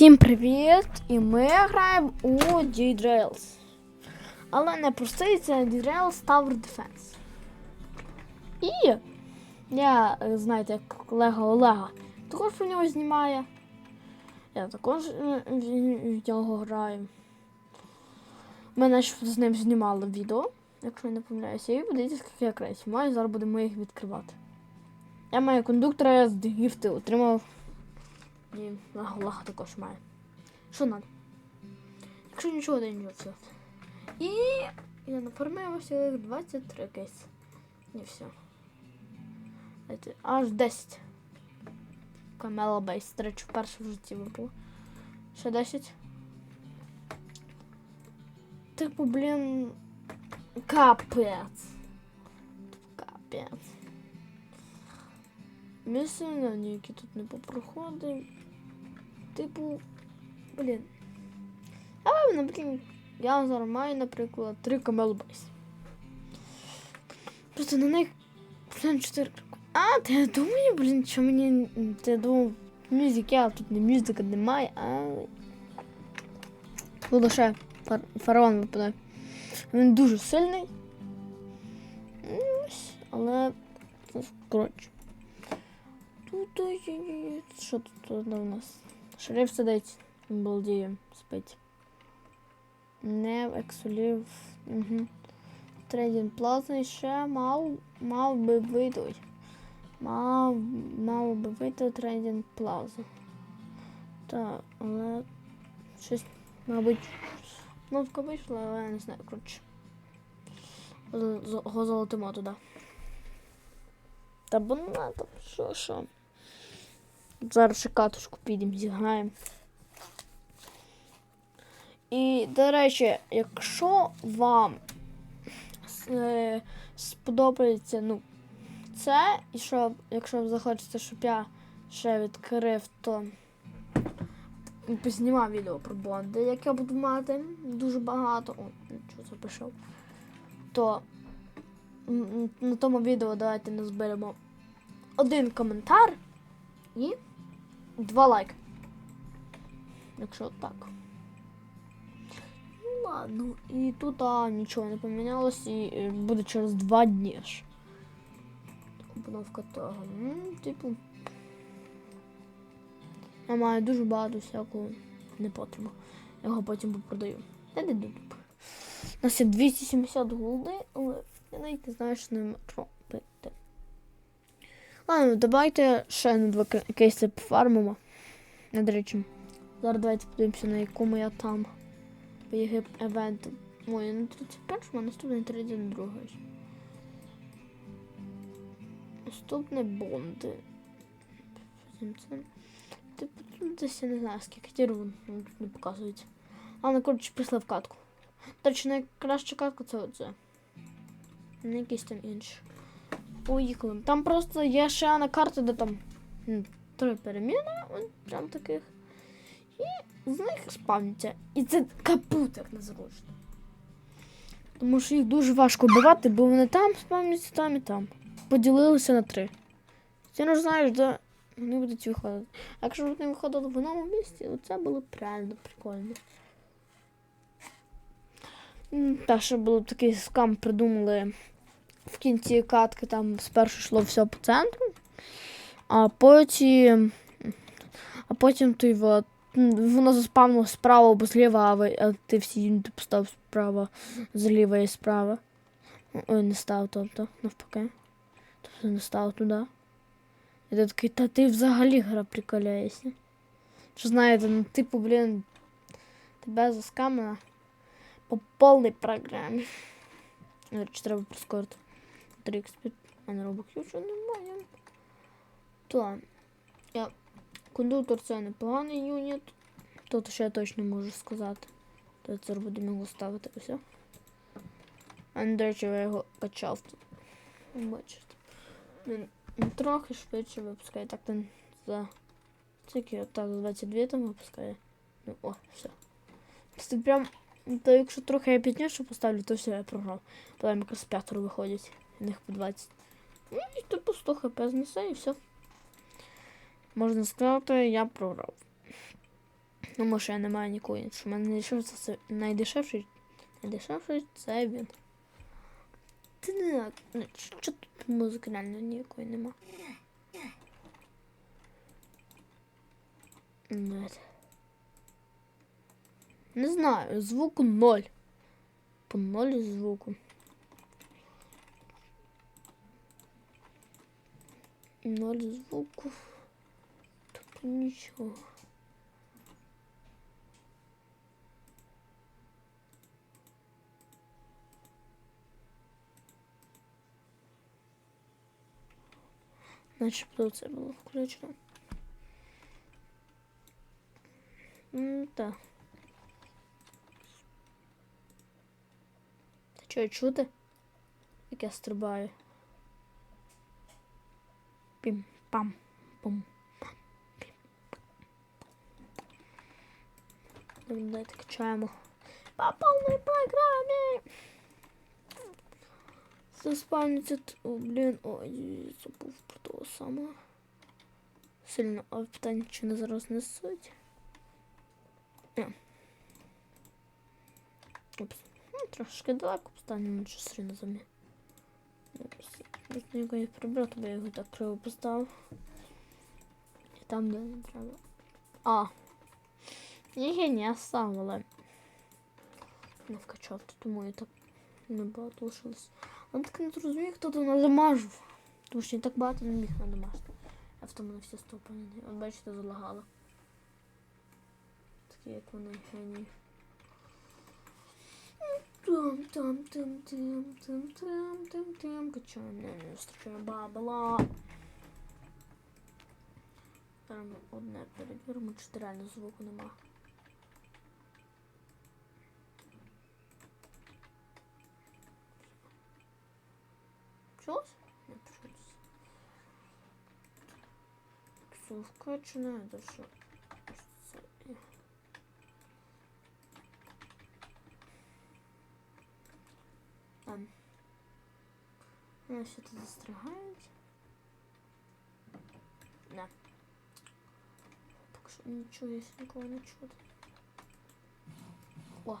Всім привіт! І ми граємо у D-Rails. Але не простий, це D-Rails Tower Defense. І я, е, знаєте, як колега Олега, також про нього знімає. Я також е, в нього граю. Ми наче з ним знімали відео, якщо я не помиляюся, і подивіться, скільки я крейсів маю, зараз будемо їх відкривати. Я маю кондуктора з гіфти отримав. І Олега також має. Що надо? Якщо нічого, то нічого все. І я нафармив всіх 23 кейс. Не все. Дайте, Аж 10. Камела бейс. До речі, вперше в житті випало. Ще 10. Типу, блін. Капець. Капець. Місце ніякі тут не попроходив. Типу, блін. Але, наприклад, я зараз маю, наприклад, три камел бейс. Просто на них, блін, чотири. А, ти думаю, блін, що мені. Ти думав, мюзик, я тут не мюзика немає, а. Буду ще фар... фараон випадає. Він дуже сильний. Але. Коротше. Тут що тут у нас? Шериф сидить, балдіє, спить. Не ексолів. Угу. Трейдінг плазний ще мав, мав би вийти. Мав, мав би вийти трейдінг плаза. Так, але щось, мабуть, кнопка вийшла, але я не знаю, коротше. Го золотимо туди. Та бо надо, що, що. Зараз ще катушку підемо, зіграємо. І, до речі, якщо вам е, сподобається, ну, це, і що, якщо ви захочете, щоб я ще відкрив, то познімав відео про бонди, яке я буду мати дуже багато. О, що пішов. То на тому відео давайте назберемо один коментар і два лайки. Якщо так. Ну ладно, і тут а, нічого не помінялось, і е, буде через два дні аж. Обновка того. Ну, типу. Я маю дуже багато всякого непотребу. Його потім попродаю. Я не. У нас є 270 голди, але я навіть не знаю, що ним. Ладно, давайте ще на два кейси пофармимо. А, До речі, зараз давайте подивимося, на якому я там. По ЄГИП евенту. Ой, я на 31-му, а наступний 32-й. Наступне бонди. Типу, тут десь я не знаю, скільки тірів не показується. Ладно, коротше, пішли в катку. До речі, найкраща катка це оце. Не якісь там інші. Поїхали. Там просто є ще одна карта, де там три переміни, прям таких. І з них спавняться. І це капут, як незручно. Тому що їх дуже важко вбивати, бо вони там спавняться, там і там. Поділилися на три. Ти не знаєш, де вони будуть виходити. Якщо вони виходили в одному місці, це було б реально прикольно. Та ще було такий скам придумали в кінці катки, там спершу йшло все по центру, а потім. А потім ти во, м, воно заспавнило справа або зліва, а, ти всі юніти поставив справа, зліва і справа. Ой, не став, тобто, навпаки. Тобто не став туди. І ти такий, та ти взагалі гра приколяєшся. Що знаєте, ну типу, блін, тебе заскамила по повній програмі. Треба прискорити. Трикс під а не робоків, що немає. То я кондуктор це непоганий юніт. Тут ще я точно можу сказати. То це буде його ставити ось. А не, до речі, я його качав тут. Бачите. Він трохи швидше випускає. Так він за. Тільки отак за 22 там випускає. Ну, о, все. Це прям. То якщо трохи я пізніше поставлю, то все, я програв. Потім якраз п'ятеро виходять. В них по 20. Ну, і типу 100 хп знесе і все. Можна сказати, я програв. Ну, може, я не маю нікого іншого. У мене найдешевший найдешевший. Найдешевший це він. Ти не ну, що тут музики реально ніякої нема. Нет. Не знаю, звуку ноль. По ноль звуку. Ноль звуку. Тут нічого. Начебто це було включено. М, Так. Та чого чути? Як я стрибаю? пім-пам-пум. Давайте качаємо по полной программе. Заспавнить эту, блин, ой, забыл про то самое. Сильно а питание что на зараз не суть. Э. Опс. Ну, трошки далеко встанемо, що ну, сильно за мене. Ну, Можна його і прибрати, бо я його так криво поставив. І там, де не треба. А. Ні, не став, але не вкачав, то тому і так небагато лишилось. Але так не зрозумів, хто то надамажив. Тому що я так багато не міг надамажити. Я в тому на всі стопи. От бачите, залагало. Такі, як вони генії. Тим там тим тим тим тим тим тим Почему мене не вистачає бабла? Там одна перевіримо, чи реально звуку нема. Чогось? Не почулось. Сувка чи это что? Вони все тут застрягають. Не. Так що нічого, якщо нікого не чути. О!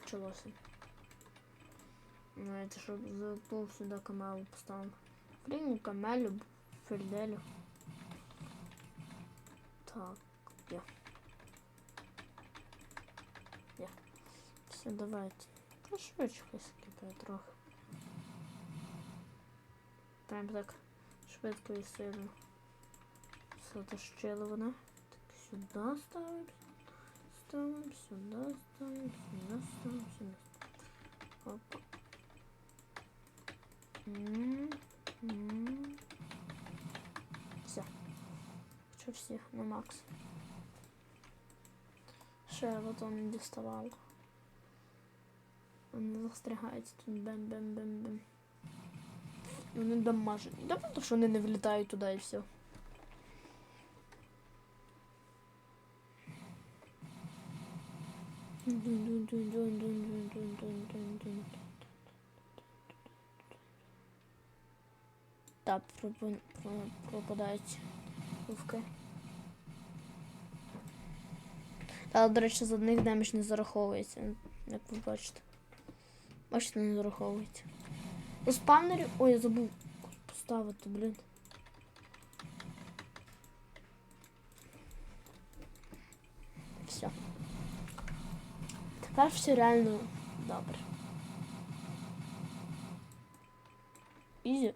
Почалося. Ну, это чтобы запол сюда камелу поставим. Блин, камелю, ферделю. Так, я. Я. Все, давайте. Ну, швидше хай скипає трохи. Прям так швидко і сильно. Все дощили вони. Так, сюди ставимо. Ставимо, сюди ставимо, сюди ставимо, сюди. Опа. М, м. Все. Що всі на макс. Ще вот он не діставав. Вони застрягаються тут бем-бем-бем-бем. І вони дамажені. Да, тому що вони не влітають туди і все. Так, пропадають рувки. Але, до речі, з одних демедж не зараховується, як ви бачите. Бачите, не зараховується. У спавнері. Ой, я забув поставити, блін. Все. Тепер все реально добре. Ізі.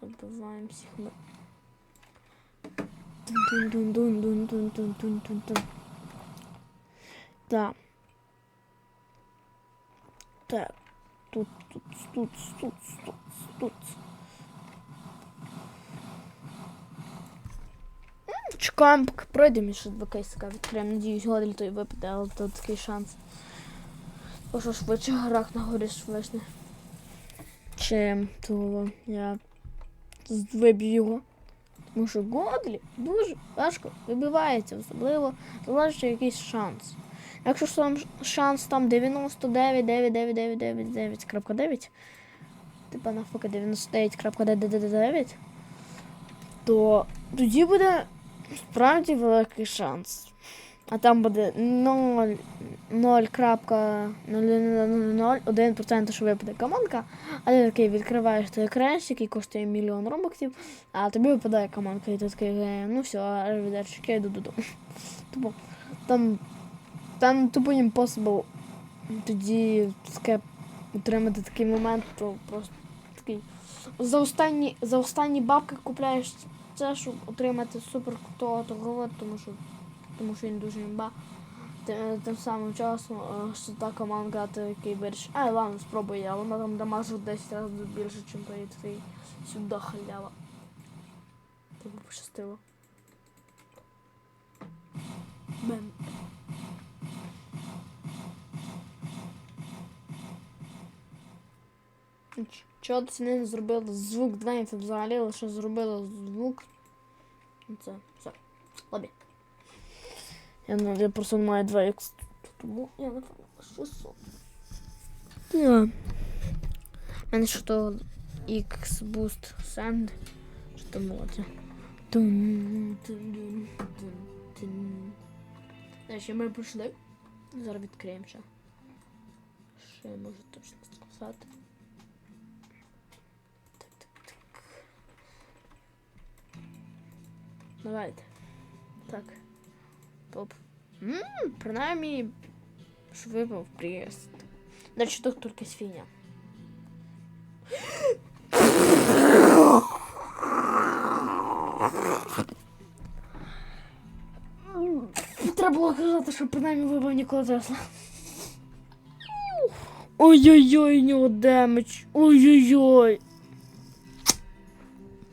Забиваємо всіх ми. Дун-дун-дун-дун-дун-дун-дун-дун-дун. Так. Так. Тут, тут, тут, тут, тут, тут. Чекаємо, поки пройдемо ще два кейсика відкриємо. Надіюсь, годель той випаде, але тут такий шанс. Бо що швидше грах на горі швидше. Чим того я виб'ю його. Тому що Годлі дуже важко вибивається, особливо залежить якийсь шанс. Якщо там шанс там 99,9999,9, типа навпаки 99,99, то тоді буде Справді великий шанс. А там буде 0, 0.001%, що випаде команка, а ти такий відкриваєш той екранчик, який коштує мільйон робоксів, а тобі випадає команка, і ти такий, е, ну все, я йду додому. Тупо, там, там тупо impossible тоді таке отримати такий момент, то просто такий. За останні, за останні бабки купляєш це, щоб отримати супер крутого торгового, тому що, тому що він дуже імба. Тим, самим часом, е, що та команда, ти який вирішиш, а ладно, спробуй я, вона там дамажить 10 разів більше, ніж той такий сюди халява. Тобі пощастило. Бем. Чого ти не зробили звук знаєте, взагалі лише зробили звук. Ну, Це все. Лобі. Я, я просто не маю 2 х тому я не що со. Я. У мене що то X Boost Send. Що там було це? Значить, ми прийшли. Зараз відкриємо ще. Що я можу точно сказати? Давайте. Так. Топ. Ммм, принаймні, що випав приїзд. Дальше тут тільки свиня. Треба було казати, що принаймні випав Нікола Тесла. Ой-ой-ой, у нього демедж. Ой-ой-ой.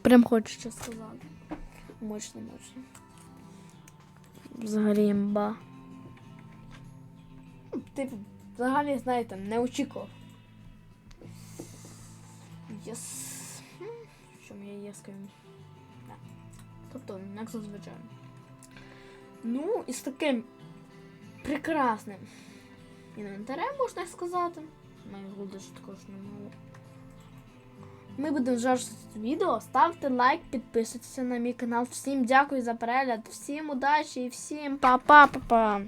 Прям хочу щось сказати. Мощно, мощно. Взагалі імба. Типу, взагалі, знаєте, не очікував. Єс. М, Що моє єскою. Да. Тобто, як зазвичай. Ну, і з таким прекрасним інвентарем, можна сказати. Ж також немало. Ми будемо завершити відео. Ставте лайк, підписуйтесь на мій канал. Всім дякую за перегляд, всім удачі і всім па-па-па-па.